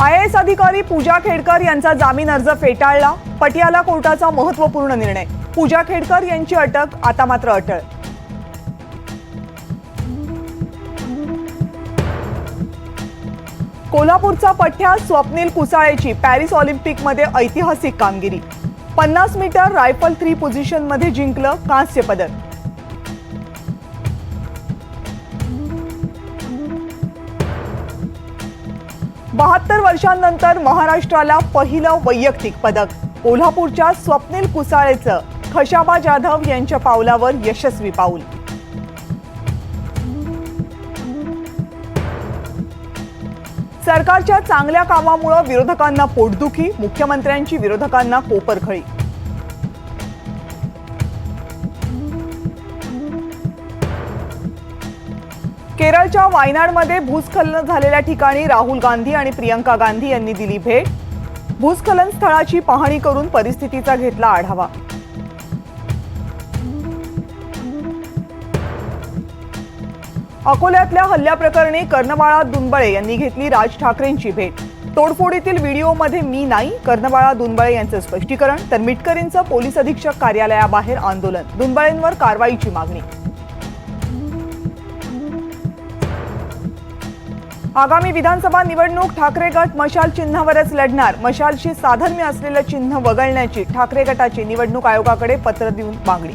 I S अधिकारी पूजा खेडकर यांचा जामीन अर्ज फेटाळला. पटियाला कोर्टाचा महत्त्वपूर्ण निर्णय. पूजा खेडकर यांची अटक आता मात्र अटळ. कोल्हापूरचा पठ्या स्वप्नील कुसाळेची पॅरिस ऑलिम्पिकमध्ये ऐतिहासिक कामगिरी. पन्नास मीटर रायफल थ्री पोझिशनमध्ये जिंकलं कांस्य पदक. बहात्तर वर्षांनंतर महाराष्ट्राला पहिलं वैयक्तिक पदक. कोल्हापूरच्या स्वप्नील कुसाळेचं खशाबा जाधव यांच्या पावलावर यशस्वी पाऊल. सरकारच्या चांगल्या कामामुळे विरोधकांना पोटदुखी मुख्यमंत्र्यांची विरोधकांना कोपरखळी. केरळच्या वायनाडमध्ये भूस्खलन झालेल्या ठिकाणी राहुल गांधी आणि प्रियंका गांधी यांनी दिली भेट. भूस्खलन स्थळाची पाहणी करून परिस्थितीचा घेतला आढावा. अकोल्यातल्या हल्ल्याप्रकरणी कर्णबाळा दुनबळे यांनी घेतली राज ठाकरेंची भेट. तोडफोडीतील व्हिडिओमध्ये मी नाही कर्णबाळा दुनबळे यांचं स्पष्टीकरण तर मिटकरींचं पोलीस अधीक्षक कार्यालयाबाहेर आंदोलन दुनबळेंवर कारवाईची मागणी. आगामी विधानसभा निवडणूक ठाकरे गट मशाल चिन्हावरच लढणार. मशालशी साधर्म्य असलेलं चिन्ह वगळण्याची ठाकरे गटाची निवडणूक आयोगाकडे पत्र देऊन मागणी.